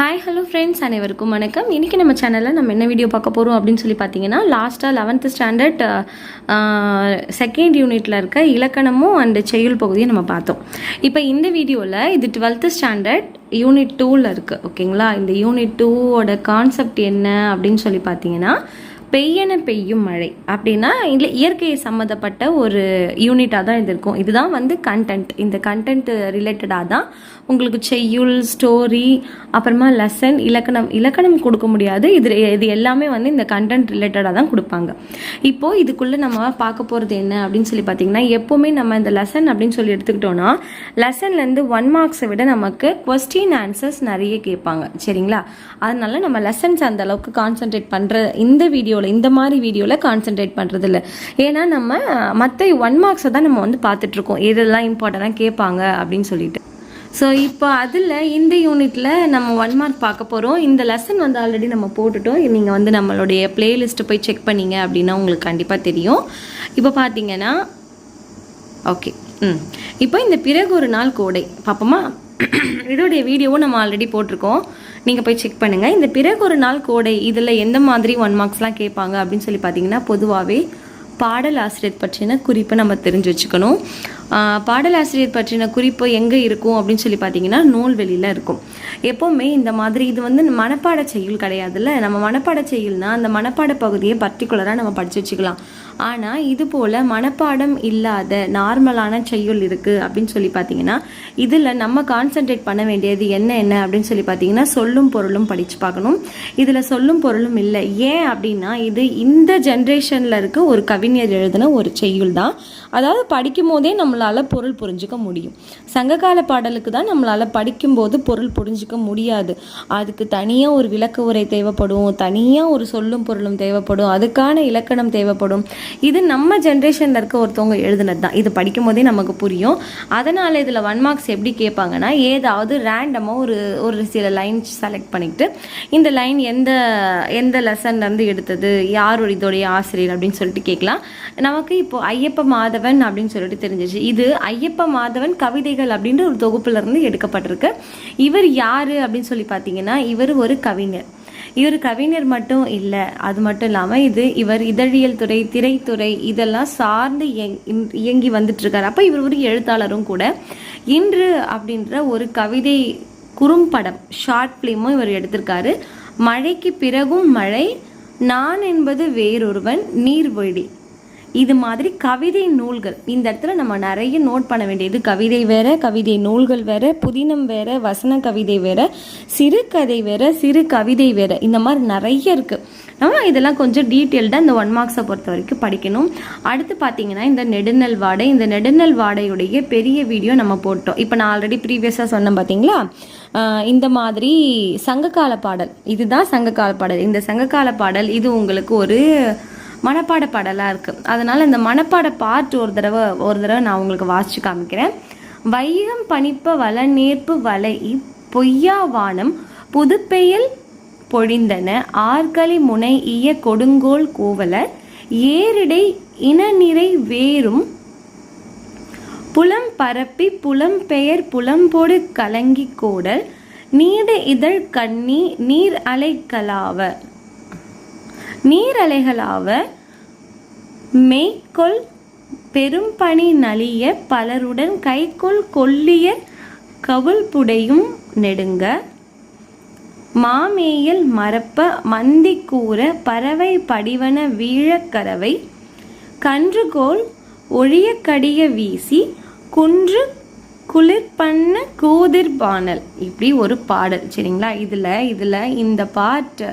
Hi hello friends அனைவருக்கும் வணக்கம். இன்றைக்கி நம்ம சேனலில் நம்ம என்ன வீடியோ பார்க்க போகிறோம் அப்படின்னு சொல்லி பார்த்தீங்கன்னா லாஸ்ட்டாக லெவன்த்து ஸ்டாண்டர்ட் செகண்ட் யூனிட்டில் இருக்க இலக்கணமும் அண்ட் செய்யுள் பகுதியும் நம்ம பார்த்தோம். இப்போ இந்த வீடியோவில் இது டுவெல்த்து ஸ்டாண்டர்ட் யூனிட் டூவில் இருக்குது ஓகேங்களா இந்த யூனிட் டூவோட கான்செப்ட் என்ன அப்படின்னு சொல்லி பார்த்தீங்கன்னா பெய்யன பெய்யும் மழை அப்படின்னா இல்லை இயற்கையை சம்மந்தப்பட்ட ஒரு யூனிட்டாக தான் இது இருக்கும். இதுதான் வந்து கண்டென்ட் இந்த கண்டென்ட் ரிலேட்டடாக தான் உங்களுக்கு செய்யுள் ஸ்டோரி அப்புறமா லெசன் இலக்கணம். இலக்கணம் கொடுக்க முடியாது. இது இது எல்லாமே வந்து இந்த கண்டென்ட் ரிலேட்டடாக தான் கொடுப்பாங்க. இப்போது இதுக்குள்ளே நம்ம பார்க்க போகிறது என்ன அப்படின்னு சொல்லி பார்த்தீங்கன்னா எப்போவுமே நம்ம இந்த லெசன் அப்படின்னு சொல்லி எடுத்துக்கிட்டோன்னா லெசன்லேருந்து ஒன் மார்க்ஸை விட நமக்கு கொஸ்டின் ஆன்சர்ஸ் நிறைய கேட்பாங்க. சரிங்களா? அதனால நம்ம லெசன்ஸ் அந்த அளவுக்கு கான்சென்ட்ரேட் பண்ணுற இந்த வீடியோவில் இந்த மாதிரி வீடியோவில் கான்சென்ட்ரேட் பண்ணுறதில்ல ஏன்னா நம்ம மற்ற ஒன் மார்க்ஸை தான் நம்ம வந்து பார்த்துட்ருக்கோம். எதெல்லாம் இம்பார்ட்டண்ட்டாக கேட்பாங்க அப்படின்னு சொல்லிட்டு. ஸோ இப்போ அதில் இந்த யூனிட்டில் நம்ம ஒன் மார்க் பார்க்க போகிறோம் இந்த லெசன் வந்து ஆல்ரெடி நம்ம போட்டுட்டோம். நீங்கள் வந்து நம்மளுடைய பிளேலிஸ்ட்டு போய் செக் பண்ணீங்க அப்படின்னா உங்களுக்கு கண்டிப்பாக தெரியும். இப்போ பார்த்தீங்கன்னா ஓகே ம். இப்போ இந்த பிறகு ஒரு நாள் கோடை. பார்ப்போமா இதோடைய வீடியோவும் நம்ம ஆல்ரெடி போட்டிருக்கோம். நீங்கள் போய் செக் பண்ணுங்கள் இந்த பிறகு ஒரு நாள் கோடை இதில் எந்த மாதிரி ஒன் மார்க்ஸ்லாம் கேட்பாங்க அப்படின்னு சொல்லி பார்த்தீங்கன்னா பொதுவாகவே பாடல் ஆசிரியர் பற்றின குறிப்பை நம்ம தெரிஞ்சு வச்சுக்கணும். பாடலாசிரியர் பற்றின குறிப்பு எங்கே இருக்கும் அப்படின்னு சொல்லி பார்த்தீங்கன்னா நூல்வெளியில் இருக்கும். எப்போவுமே இந்த மாதிரி இது வந்து மனப்பாட செய்யுள் கிடையாதுல்ல? நம்ம மனப்பாட செய்யுள்னா அந்த மனப்பாட பகுதியை பர்டிகுலராக நம்ம படித்து வச்சுக்கலாம். ஆனால் இது போல் மனப்பாடம் இல்லாத நார்மலான செய்யுள் இருக்குது அப்படின்னு சொல்லி பார்த்தீங்கன்னா இதில் நம்ம கான்சென்ட்ரேட் பண்ண வேண்டியது என்ன என்ன அப்படின்னு சொல்லி பார்த்தீங்கன்னா சொல்லும் பொருளும் படித்து பார்க்கணும். இதில் சொல்லும் பொருளும் இல்லை. ஏன் அப்படின்னா இது இந்த ஜென்ரேஷனில் இருக்க ஒரு கவிஞர் எழுதின ஒரு செய்யுள் தான். அதாவது படிக்கும் போதே நம்மளால் பொருள் புரிஞ்சுக்க முடியும். சங்ககால பாடலுக்கு தான் நம்மளால் படிக்கும்போது பொருள் புரிஞ்சுக்க முடியாது. அதுக்கு தனியாக ஒரு விளக்க உரை தேவைப்படும் தனியாக ஒரு சொல்லும் பொருளும் தேவைப்படும் அதுக்கான இலக்கணம் தேவைப்படும். இது நம்ம ஜென்ரேஷனில் இருக்க ஒருத்தவங்க எழுதுனது தான். இது படிக்கும் போதே நமக்கு புரியும். அதனால் இதில் ஒன் மார்க்ஸ் எப்படி கேட்பாங்கன்னா ஏதாவது ரேண்டமாக ஒரு ஒரு சில லைன்ஸ் செலக்ட் பண்ணிக்கிட்டு இந்த லைன் எந்த எந்த லெசன்லேருந்து எடுத்தது யார் இதோடைய ஆசிரியர் அப்படின்னு சொல்லிட்டு கேட்கலாம். நமக்கு இப்போ ஐயப்ப மாதவன் அப்படின்னு சொல்லிட்டு தெரிஞ்சிச்சு. இது ஐயப்ப மாதவன் கவிதைகள் அப்படின்ற ஒரு தொகுப்புல இருந்து எடுக்கப்பட்டிருக்கு. இவர் யாரு அப்படின்னு சொல்லி பார்த்தீங்கன்னா இவர் ஒரு கவிஞர். இவர் கவிஞர் மட்டும் இல்லை அது மட்டும் இல்லாமல் இது இவர் இதழியல் துறை திரைத்துறை இதெல்லாம் சார்ந்து இயங் இயங்கி வந்துட்டு இருக்காரு அப்போ இவர் ஒரு எழுத்தாளரும் கூட. இன்று அப்படின்ற ஒரு கவிதை குறும்படம் ஷார்ட் ஃபிலிமும் இவர் எடுத்திருக்காரு. மழைக்கு பிறகும் மழை நான் என்பது வேறொருவன் நீர்வழி இது மாதிரி கவிதை நூல்கள். இந்த இடத்துல நம்ம நிறைய நோட் பண்ண வேண்டியது. கவிதை வேற கவிதை நூல்கள் வேற புதினம் வேற வசன கவிதை வேற சிறுகதை வேற சிறு கவிதை வேற. இந்த மாதிரி நிறைய இருக்கு. நம்ம இதெல்லாம் கொஞ்சம் டீட்டெயில்டாக இந்த ஒன் மார்க்ஸை பொறுத்த வரைக்கும் படிக்கணும். அடுத்து பார்த்தீங்கன்னா இந்த நெடுநல் வாடை. இந்த நெடுநல் வாடையுடைய பெரிய வீடியோ நம்ம போட்டோம். இப்போ நான் ஆல்ரெடி ப்ரீவியஸாக சொன்னேன் பார்த்தீங்களா? இந்த மாதிரி சங்ககால பாடல். இதுதான் சங்ககால பாடல். இந்த சங்ககால பாடல் இது உங்களுக்கு ஒரு மனப்பாட பாடலாக இருக்குது அதனால் இந்த மனப்பாட பாட்டு ஒரு தடவை ஒரு தடவை நான் உங்களுக்கு வாசித்து காமிக்கிறேன். வையம் பணிப்ப வள நேர்ப்பு வலை பொய்யா வானம் புதுப்பெயல் பொழிந்தன. ஆர்களி முனை ஈய கொடுங்கோல் கோவலர். ஏரிடை இனநிறை வேறும் புலம் பரப்பி புலம் பெயர் புலம்பொடு கலங்கி கோடல். நீட இதழ் கண்ணி நீர் அலைக்கலாவ நீரலைகளாவ மெய்க்கொள் பெரும்பணி நலிய பலருடன் கைக்கொள் கொல்லிய கவுள்புடையும் நெடுங்க. மாமேயல் மரப்ப மந்தி கூற பறவை படிவன வீழக்கரவை கன்றுகோல் ஒழியக்கடிய வீசி குன்று குளிர்பண்ண கூதிர்பானல். இப்படி ஒரு பாடல். சரிங்களா? இதில் இதில் இந்த பாட்டு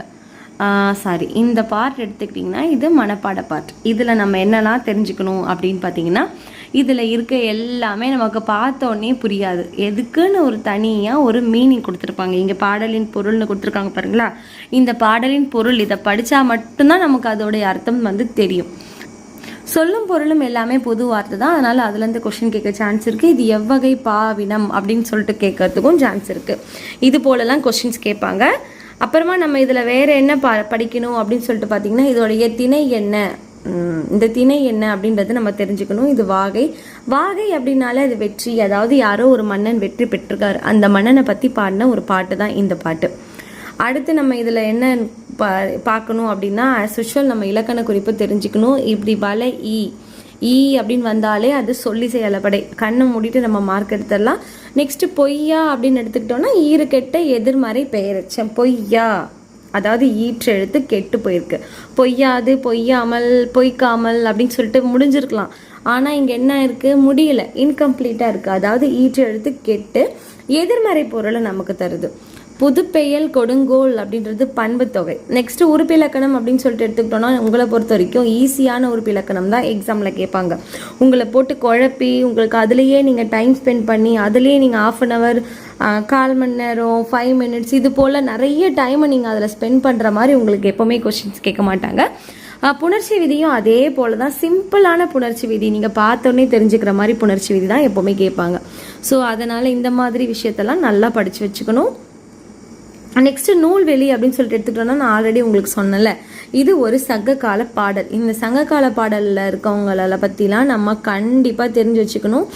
சாரி இந்த பார்ட் எடுத்துக்கிட்டிங்கன்னா இது மனப்பாட பார்ட் இதில் நம்ம என்னெல்லாம் தெரிஞ்சுக்கணும் அப்படின்னு பார்த்தீங்கன்னா இதில் இருக்க எல்லாமே நமக்கு பார்த்தோன்னே புரியாது. எதுக்குன்னு ஒரு தனியாக ஒரு மீனிங் கொடுத்துருப்பாங்க. இங்கே பாடலின் பொருள்னு கொடுத்துருக்காங்க பாருங்களா? இந்த பாடலின் பொருள் இதை படித்தா மட்டும்தான் நமக்கு அதோடைய அர்த்தம் வந்து தெரியும். சொல்லும் பொருளும் எல்லாமே பொது வார்த்தை தான் அதனால் அதுலேருந்து கொஷின் கேட்க சான்ஸ் இருக்குது இது எவ்வகை பாவினம் அப்படின்னு சொல்லிட்டு கேட்கறதுக்கும் சான்ஸ் இருக்குது இது போலலாம் கொஷின்ஸ் கேட்பாங்க. அப்புறமா நம்ம இதில் வேறு என்ன ப படிக்கணும் அப்படின்னு சொல்லிட்டு பார்த்தீங்கன்னா இதோடைய திணை என்ன? இந்த திணை என்ன அப்படின்றது நம்ம தெரிஞ்சுக்கணும். இது வாகை. வாகை அப்படின்னாலே அது வெற்றி. அதாவது யாரோ ஒரு மன்னன் வெற்றி பெற்றிருக்காரு. அந்த மன்னனை பற்றி பாடின ஒரு பாட்டு தான் இந்த பாட்டு. அடுத்து நம்ம இதில் என்ன பா பார்க்கணும் அப்படின்னா ஆஸ் யூஷுவல் நம்ம இலக்கண குறிப்பு தெரிஞ்சுக்கணும். இப்படி வலை ஈ ஈ அப்படின்னு வந்தாலே அது சொல்லி செயலப்படை கண்ணை மூடிட்டு நம்ம மார்க் எடுத்துடலாம். நெக்ஸ்ட்டு பொய்யா அப்படின்னு எடுத்துக்கிட்டோம்னா ஈறு கெட்ட எதிர்மறை பெயரச்சம். பொய்யா. அதாவது ஈற்று எழுத்து கெட்டு போயிருக்கு. பொய்யாது பொய்யாமல் பொய்க்காமல் அப்படின்னு சொல்லிட்டு முடிஞ்சிருக்கலாம். ஆனால் இங்கே என்ன இருக்குது முடியல. இன்கம்ப்ளீட்டாக இருக்குது அதாவது ஈற்று எழுத்து கெட்டு எதிர்மறை பொருளை நமக்கு தருது. புதுப்பெயல் கொடுங்கோல் அப்படின்றது பண்பு தொகை நெக்ஸ்ட் உறுப்பிலக்கணம் அப்படின்னு சொல்லிட்டு எடுத்துக்கிட்டோம்னா உங்களை பொறுத்த வரைக்கும் ஈஸியான உறுப்பிலக்கணம் தான் எக்ஸாமில் கேட்பாங்க. உங்களை போட்டு குழப்பி உங்களுக்கு அதுலேயே நீங்கள் டைம் ஸ்பெண்ட் பண்ணி அதுலேயே நீங்கள் ஆஃப் அன் ஹவர் கால் மணி நேரம் ஃபைவ் மினிட்ஸ் இது போல் நிறைய டைமை நீங்கள் அதில் ஸ்பெண்ட் பண்ணுற மாதிரி உங்களுக்கு எப்போவுமே கொஷின்ஸ் கேட்க மாட்டாங்க. புணர்ச்சி விதியும் அதே போல தான் சிம்பிளான புணர்ச்சி விதி. நீங்கள் பார்த்தோன்னே தெரிஞ்சுக்கிற மாதிரி புணர்ச்சி விதி தான் எப்போவுமே கேட்பாங்க. ஸோ அதனால் இந்த மாதிரி விஷயத்தெல்லாம் நல்லா படித்து வச்சுக்கணும். நெக்ஸ்ட்டு நூல்வெளி அப்படின்னு சொல்லிட்டு எடுத்துக்கிட்டோம்னா நான் ஆல்ரெடி உங்களுக்கு சொன்னல இது ஒரு சங்ககால பாடல். இந்த சங்ககால பாடலில் இருக்கவங்கள பற்றிலாம் நம்ம கண்டிப்பாக தெரிஞ்சு வச்சுக்கணும்.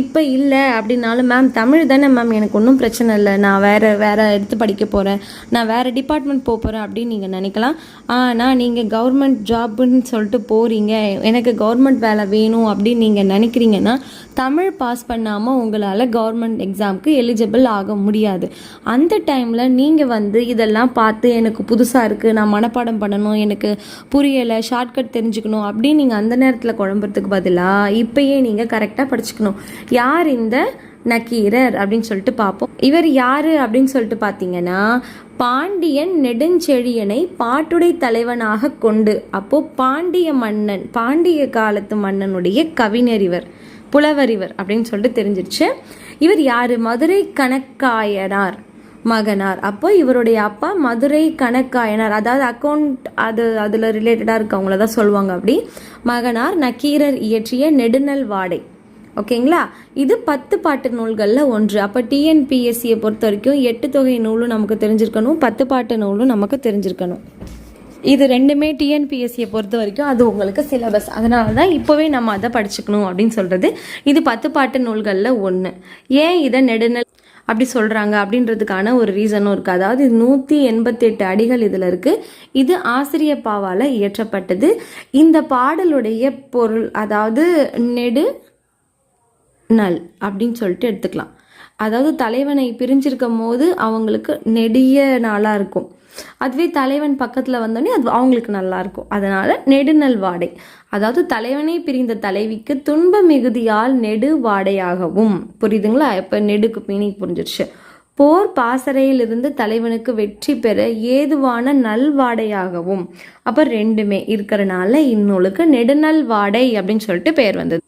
இப்போ இல்லை அப்படின்னாலும் மேம் தமிழ் தானே மேம் எனக்கு ஒன்றும் பிரச்சனை இல்லை. நான் வேறு வேறு எடுத்து படிக்க போகிறேன் நான் வேறு டிபார்ட்மெண்ட் போக போகிறேன் அப்படின்னு நீங்கள் நினைக்கலாம். ஆனால் நீங்கள் கவர்மெண்ட் ஜாப்னு சொல்லிட்டு போகிறீங்க எனக்கு கவர்மெண்ட் வேலை வேணும் அப்படின்னு நீங்கள் நினைக்கிறீங்கன்னா தமிழ் பாஸ் பண்ணாமல் உங்களால் கவர்மெண்ட் எக்ஸாமுக்கு எலிஜிபிள் ஆக முடியாது. அந்த டைமில் நீங்கள் வந்து இதெல்லாம் பார்த்து எனக்கு புதுசாக இருக்குது நான் மனப்பாடம் பண்ணணும் எனக்கு புரியலை ஷார்ட்கட் தெரிஞ்சுக்கணும் அப்படின்னு நீங்கள் அந்த நேரத்தில் குழம்புறதுக்கு பதிலாக இப்பயே நீங்கள் கரெக்டாக படிச்சுக்கணும். யார் இந்த நக்கீரர் அப்படின்னு சொல்லிட்டு பார்ப்போம். இவர் யார் அப்படின்னு சொல்லிட்டு பார்த்தீங்கன்னா பாண்டியன் நெடுஞ்செழியனை பாட்டுடை தலைவனாக கொண்டு அப்போது பாண்டிய மன்னன் பாண்டிய காலத்து மன்னனுடைய கவிஞர் இவர் புலவர் இவர் அப்படின்னு சொல்லிட்டு தெரிஞ்சிருச்சு. இவர் யார்? மதுரை கணக்காயனார். மகனார். அப்போ இவருடைய அப்பா மதுரை கணக்காயனார். அதாவது அக்கௌண்ட் அது அதில் ரிலேட்டடாக இருக்கவங்கள தான் சொல்லுவாங்க அப்படி. மகனார் நக்கீரர் இயற்றிய நெடுநல் வாடை. ஓகேங்களா? இது பத்து பாட்டு நூல்களில் ஒன்று. அப்போ டிஎன்பிஎஸ்சியை பொறுத்த வரைக்கும் எட்டு தொகை நூலும் நமக்கு தெரிஞ்சிருக்கணும். பத்து பாட்டு நூலும் நமக்கு தெரிஞ்சிருக்கணும். இது ரெண்டுமே டிஎன்பிஎஸ்சியை பொறுத்த வரைக்கும் அது உங்களுக்கு சிலபஸ் அதனால தான் இப்போவே நம்ம அதை படிச்சுக்கணும் அப்படின்னு சொல்கிறது இது பத்து பாட்டு நூல்களில் ஒன்று ஏன் இதை நெடுநல் அப்படி சொல்கிறாங்க அப்படின்றதுக்கான ஒரு ரீசனும் இருக்குது அதாவது நூற்றி எண்பத்தெட்டு அடிகள் இதில் இருக்குது இது ஆசிரிய பாவால் இயற்றப்பட்டது. இந்த பாடலுடைய பொருள் அதாவது நெடு நல் அப்படின்னு சொல்லிட்டு எடுத்துக்கலாம். அதாவது தலைவனை பிரிஞ்சிருக்கும் போது அவங்களுக்கு நெடிய நாளாக இருக்கும். அதுவே தலைவன் பக்கத்தில் வந்தோடனே அது அவங்களுக்கு நல்லாயிருக்கும் அதனால் நெடுநல் வாடை. அதாவது தலைவனை பிரிந்த தலைவிக்கு துன்ப மிகுதியால் நெடு வாடையாகவும். புரியுதுங்களா? இப்போ நெடுக்கு மீனிங் புரிஞ்சிருச்சு. போர் பாசறையிலிருந்து தலைவனுக்கு வெற்றி பெற ஏதுவான நல்வாடையாகவும் அப்போ ரெண்டுமே இருக்கிறனால இந்நூலுக்கு நெடுநல் வாடை அப்படின்னு சொல்லிட்டு பெயர் வந்தது.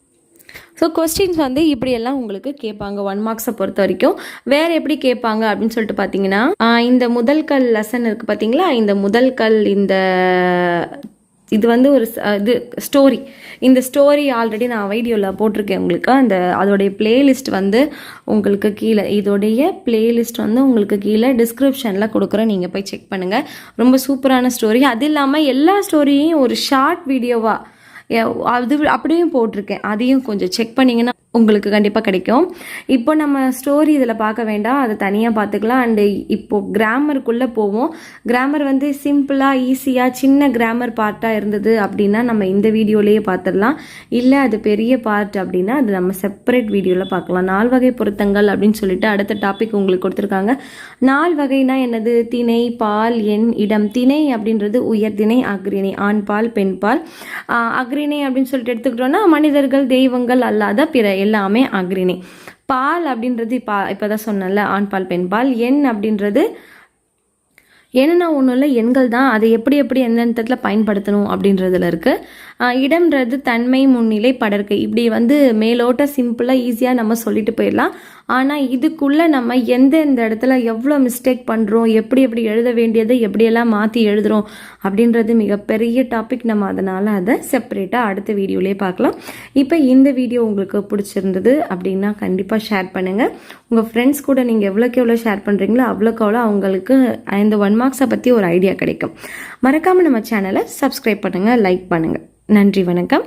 ஸோ கொஸ்டின்ஸ் வந்து இப்படியெல்லாம் உங்களுக்கு கேட்பாங்க ஒன் மார்க்ஸை பொறுத்த வரைக்கும். வேறு எப்படி கேட்பாங்க அப்படின்னு சொல்லிட்டு பார்த்தீங்கன்னா இந்த முதல் கல் லெசன் இருக்குது பார்த்தீங்களா இந்த முதல் கல் இந்த இது வந்து ஒரு இது ஸ்டோரி இந்த ஸ்டோரி ஆல்ரெடி நான் வீடியோவில் போட்டிருக்கேன் உங்களுக்கு. அந்த அதோடைய பிளேலிஸ்ட் வந்து உங்களுக்கு கீழே இதோடைய பிளேலிஸ்ட் வந்து உங்களுக்கு கீழே டிஸ்கிரிப்ஷனில் கொடுக்குறேன். நீங்கள் போய் செக் பண்ணுங்கள் ரொம்ப சூப்பரான ஸ்டோரி அது இல்லாமல் எல்லா ஸ்டோரியும் ஒரு ஷார்ட் வீடியோவாக அது அப்படியும் போட்டிருக்கேன். அதையும் கொஞ்சம் செக் பண்ணிங்கன்னா உங்களுக்கு கண்டிப்பாக கிடைக்கும். இப்போ நம்ம ஸ்டோரி இதில் பார்க்க வேண்டாம். அதை தனியாக பார்த்துக்கலாம். அண்டு இப்போ கிராமருக்குள்ளே போவோம். கிராமர் வந்து சிம்பிளாக ஈஸியாக சின்ன கிராமர் பார்ட்டாக இருந்தது அப்படின்னா நம்ம இந்த வீடியோலேயே பார்த்துடலாம். இல்லை அது பெரிய பார்ட் அப்படின்னா அது நம்ம செப்பரேட் வீடியோவில் பார்க்கலாம். நால் வகை பொருத்தங்கள் அப்படின்னு சொல்லிட்டு அடுத்த டாபிக் உங்களுக்கு கொடுத்துருக்காங்க. நால் வகைனா என்னது? திணை பால் எண் இடம். திணை அப்படின்றது உயர் திணை அக்ரிணை ஆண் பால் பெண் பால். அக்ரிணை அப்படின்னு சொல்லிட்டு எடுத்துக்கிட்டோம்னா மனிதர்கள் தெய்வங்கள் அல்லாத பிற எல்லாமே அக்ரிணி. பால் அப்படின்றது இப்போ இப்போ தான் சொன்னேன்ல ஆண் பால் பெண் பால். எண் அப்படின்றது என்னென்ன ஒன்றும் இல்லை எண்கள் தான். அதை எப்படி எப்படி எந்தெந்த இடத்துல பயன்படுத்தணும் அப்படின்றதுல இருக்குது இடம்ன்றது தன்மை முன்னிலை படர்க்கை இப்படி வந்து மேலோட்ட சிம்பிளாக ஈஸியாக நம்ம சொல்லிட்டு போயிடலாம். ஆனால் இதுக்குள்ளே நம்ம எந்தெந்த இடத்துல எவ்வளோ மிஸ்டேக் பண்ணுறோம் எப்படி எப்படி எழுத வேண்டியதை எப்படியெல்லாம் மாற்றி எழுதுறோம் அப்படின்றது மிகப்பெரிய டாபிக் நம்ம அதனால் அதை செப்பரேட்டாக அடுத்த வீடியோலேயே பார்க்கலாம். இப்போ இந்த வீடியோ உங்களுக்கு பிடிச்சிருந்தது அப்படின்னா கண்டிப்பாக ஷேர் பண்ணுங்கள் உங்கள் ஃப்ரெண்ட்ஸ் கூட நீங்கள் எவ்வளோக்கு எவ்வளோ ஷேர் பண்ணுறீங்களோ அவ்வளோக்கு அவ்வளோ அவங்களுக்கு இந்த ஒன் மார்க்ஸை பற்றி ஒரு ஐடியா கிடைக்கும். மறக்காமல் நம்ம சேனலை சப்ஸ்கிரைப் பண்ணுங்கள் லைக் பண்ணுங்கள் நன்றி வணக்கம்.